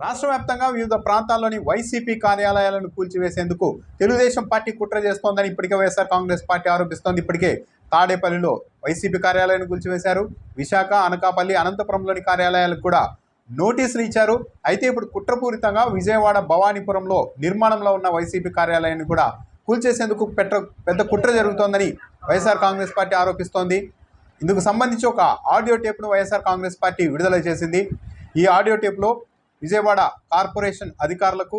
రాష్ట్ర వ్యాప్తంగా వివిధ ప్రాంతాల్లోని వైసీపీ కార్యాలయాలను కూల్చివేసేందుకు తెలుగుదేశం పార్టీ కుట్ర చేస్తోందని ఇప్పటికే వైఎస్ఆర్ కాంగ్రెస్ పార్టీ ఆరోపిస్తోంది. ఇప్పటికే తాడేపల్లిలో వైసీపీ కార్యాలయాన్ని కూల్చివేశారు. విశాఖ అనకాపల్లి అనంతపురంలోని కార్యాలయాలకు కూడా నోటీసులు ఇచ్చారు. అయితే ఇప్పుడు కుట్రపూరితంగా విజయవాడ భవానీపురంలో నిర్మాణంలో ఉన్న వైసీపీ కార్యాలయాన్ని కూడా కూల్చేసేందుకు పెట్ట పెద్ద కుట్ర జరుగుతోందని వైఎస్ఆర్ కాంగ్రెస్ పార్టీ ఆరోపిస్తోంది. ఇందుకు సంబంధించి ఒక ఆడియో టేప్ను వైఎస్ఆర్ కాంగ్రెస్ పార్టీ విడుదల చేసింది. ఈ ఆడియో టేప్లో విజయవాడ కార్పొరేషన్ అధికారులకు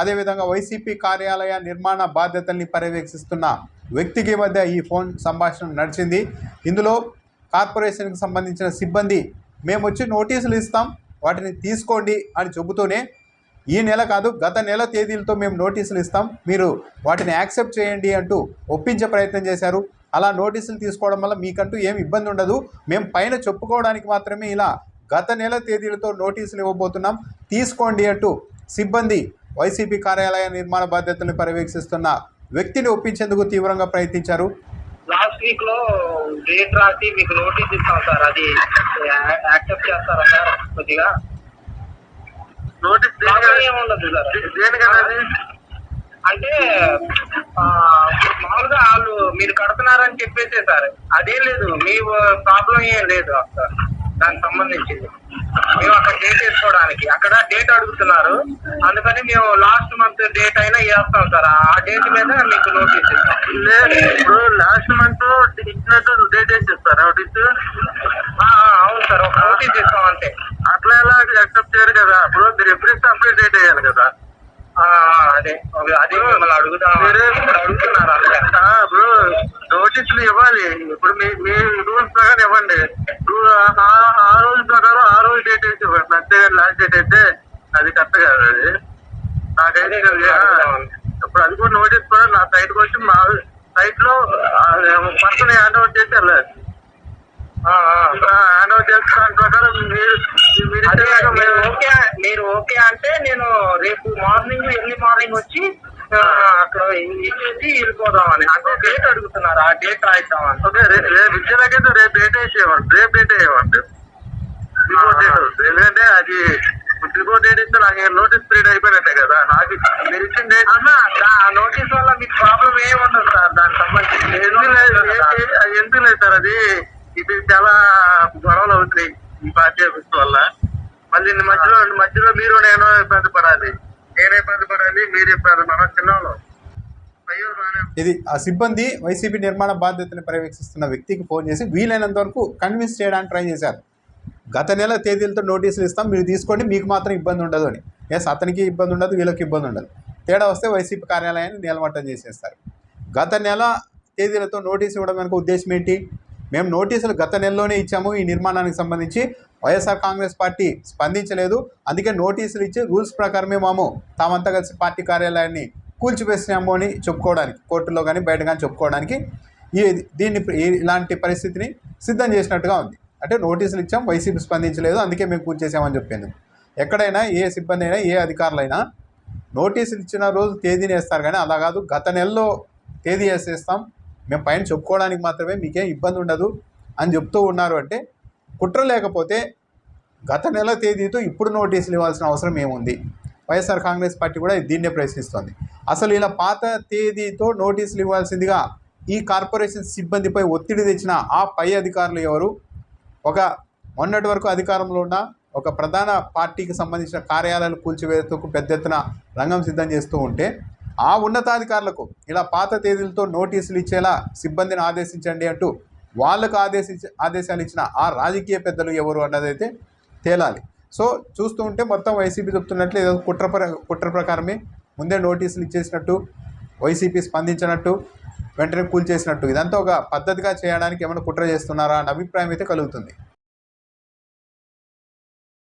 అదేవిధంగా వైసీపీ కార్యాలయ నిర్మాణ బాధ్యతల్ని పర్యవేక్షిస్తున్న వ్యక్తికి మధ్య ఈ ఫోన్ సంభాషణ నడిచింది. ఇందులో కార్పొరేషన్కి సంబంధించిన సిబ్బంది మేము వచ్చి నోటీసులు ఇస్తాం వాటిని తీసుకోండి అని చెబుతూనే ఈ నెల కాదు గత నెల తేదీలతో మేము నోటీసులు ఇస్తాం మీరు వాటిని యాక్సెప్ట్ చేయండి అంటూ ఒప్పించే ప్రయత్నం చేశారు. అలా నోటీసులు తీసుకోవడం వల్ల మీకంటూ ఏం ఇబ్బంది ఉండదు. మేము పైన చెప్పుకోవడానికి మాత్రమే ఇలా గత నెల తేదీలతో నోటీసులు ఇవ్వబోతున్నాం. తీసుకోండి అంటూ సిబ్బంది వైసీపీ కార్యాలయ నిర్మాణ బాధ్యతలను పర్యవేక్షిస్తున్న వ్యక్తిని ఒప్పించేందుకు తీవ్రంగా ప్రయత్నించారు. లాస్ట్ వీక్లో డేట్ రాసి మీకు నోటీస్ ఇస్తాం సార్. అది యాక్సెప్ట్ చేస్తారా సార్? కొద్దిగా. నోటీస్ ఏముండదు సార్. అంటే ఆ, మామూలుగా వాళ్ళు మీరు కడుతున్నారని చెప్పేసే సార్. అదేం లేదు. మీ ప్రాబ్లం ఏం లేదు సార్ దానికి సంబంధించింది. మేము అక్కడ డేట్ వేసుకోవడానికి. అక్కడ డేట్ అడుగుతున్నారు. అందుకని మేము లాస్ట్ మంత్ డేట్ అయినా వేస్తాం సార్. ఆ డేట్ మీద మీకు నోటీస్ ఇస్తాం. లేదు ఇప్పుడు లాస్ట్ మంత్ ఇచ్చినట్టు డేట్ వేసేస్తారు. నోటీస్ అవును సార్. ఒక నోటీస్ ఇస్తాం అంతే. అట్లా ఎలా యాక్సెప్ట్ చేయరు కదా? ఇప్పుడు మీరు ఎప్పుడు ఇస్తే అప్పుడే డేట్ వేయాలి కదా. అదే. అదే మిమ్మల్ని అడుగుదాం అడుగుతున్నారు ఇప్పుడు నోటీసులు ఇవ్వాలి. ఇప్పుడు మీ మీ రూల్స్ ప్రకారం ఇవ్వండి. ఆ- రోజు ప్రకారం ఆ రోజు డేట్ వేసి ఇవ్వండి. అంతేగాని లాస్ట్ డేట్ అయితే అది కరెక్ట్ కాదు అది. నాకైతే. ఇప్పుడు అది కూడా నోటీస్ కూడా నా సైట్కి వచ్చి మా సైట్లో పర్సన్ హ్యాండ్ ఓవర్ చేసి వెళ్ళాలి. హ్యాండ్ ఓవర్ చేసిన దాని ప్రకారం మీరు మీరు మీరు ఓకే అంటే నేను రేపు మార్నింగ్ ఎర్లీ మార్నింగ్ వచ్చి అక్కడ ఇచ్చేసి వెళ్ళిపోదామని. అంటే డేట్ అడుగుతున్నారు ఆ డేట్ రాయిద్దామని. ఓకే రేపు రేపు ఇచ్చేలాగైతే రేపు డేట్ వేసేయమండి రేపు డేట్ వేయమండి. బిఫోర్ డేట్ ఎందుకంటే అది బిఫోర్ డేట్ ఇస్తే నాకు నోటీస్ పీరియడ్ అయిపోయినట్టే కదా. నాకు మీరు ఇచ్చిన డేట్ అన్న ఆ నోటీస్ వల్ల మీకు ప్రాబ్లం ఏముండదు సార్ దానికి సంబంధించి. ఎందుకు లేదు సార్. అది ఇది చాలా గొడవలు అవుతున్నాయి ఈ పార్టీ ఆఫీస్ వల్ల మళ్ళీ మధ్యలో మధ్యలో మీరు నేను ఇబ్బంది పడాలి. నేనే ఇబ్బంది పడాలి మీరు ఇబ్బంది మన చిన్నవాళ్ళు ఇది ఆ సిబ్బంది వైసీపీ నిర్మాణ బాధ్యతను పర్యవేక్షిస్తున్న వ్యక్తికి ఫోన్ చేసి వీలైనంత వరకు కన్విన్స్ చేయడానికి ట్రై చేశారు. గత నెల తేదీలతో నోటీసులు ఇస్తాం మీరు తీసుకోండి మీకు మాత్రం ఇబ్బంది ఉండదు అని. ఎస్ అతనికి ఇబ్బంది ఉండదు వీళ్ళకి ఇబ్బంది ఉండదు. తేడా వస్తే వైసీపీ కార్యాలయాన్ని నిలమట్టం చేసేస్తారు. గత నెల తేదీలతో నోటీసు ఇవ్వడం వెనుక ఉద్దేశం ఏంటి? మేము నోటీసులు గత నెలలోనే ఇచ్చాము ఈ నిర్మాణానికి సంబంధించి వైఎస్ఆర్ కాంగ్రెస్ పార్టీ స్పందించలేదు. అందుకే నోటీసులు ఇచ్చి రూల్స్ ప్రకారమే మేము తామంతా కలిసి పార్టీ కార్యాలయాన్ని కూల్చివేసినాము అని చెప్పుకోవడానికి కోర్టులో కానీ బయట కానీ చెప్పుకోవడానికి ఈ దీన్ని ఇలాంటి పరిస్థితిని సిద్ధం చేసినట్టుగా ఉంది. అంటే నోటీసులు ఇచ్చాం వైసీపీ స్పందించలేదు అందుకే మేము కూల్చేసామని చెప్పింది. ఎక్కడైనా ఏ సిబ్బంది అయినా ఏ అధికారులైనా నోటీసులు ఇచ్చిన రోజు తేదీని వేస్తారు కానీ అలా కాదు గత నెలలో తేదీ వేసేస్తాం. మేము పైన చెప్పుకోవడానికి మాత్రమే మీకేం ఇబ్బంది ఉండదు అని చెప్తూ ఉన్నారు అంటే కుట్ర లేకపోతే గత నెల తేదీతో ఇప్పుడు నోటీసులు ఇవ్వాల్సిన అవసరం ఏముంది? వైఎస్ఆర్ కాంగ్రెస్ పార్టీ కూడా దీన్నే ప్రశ్నిస్తోంది. అసలు ఇలా పాత తేదీతో నోటీసులు ఇవ్వాల్సిందిగా ఈ కార్పొరేషన్ సిబ్బందిపై ఒత్తిడి తెచ్చిన ఆ పై అధికారులు ఎవరు? ఒక మొన్నటి వరకు అధికారంలో ఉన్న ఒక ప్రధాన పార్టీకి సంబంధించిన కార్యాలయాలు కూల్చివేతకు పెద్ద ఎత్తున రంగం సిద్ధం చేస్తూ ఉంటే ఆ ఉన్నతాధికారులకు ఇలా పాత తేదీలతో నోటీసులు ఇచ్చేలా సిబ్బందిని ఆదేశించండి అంటూ వాళ్ళకు ఆదేశించి ఆదేశాలు ఇచ్చిన ఆ రాజకీయ పెద్దలు ఎవరు అన్నదైతే తేలాలి. సో చూస్తూ ఉంటే మొత్తం వైసీపీ చెప్తున్నట్లు ఏదో కుట్ర ప్ర కుట్ర ప్రకారమే ముందే నోటీసులు ఇచ్చేసినట్టు వైసీపీ స్పందించినట్టు వెంటనే కూల్చేసినట్టు. ఇదంతా ఒక పద్ధతిగా చేయడానికి ఏమైనా కుట్ర చేస్తున్నారా అన్న అభిప్రాయం అయితే కలుగుతుంది.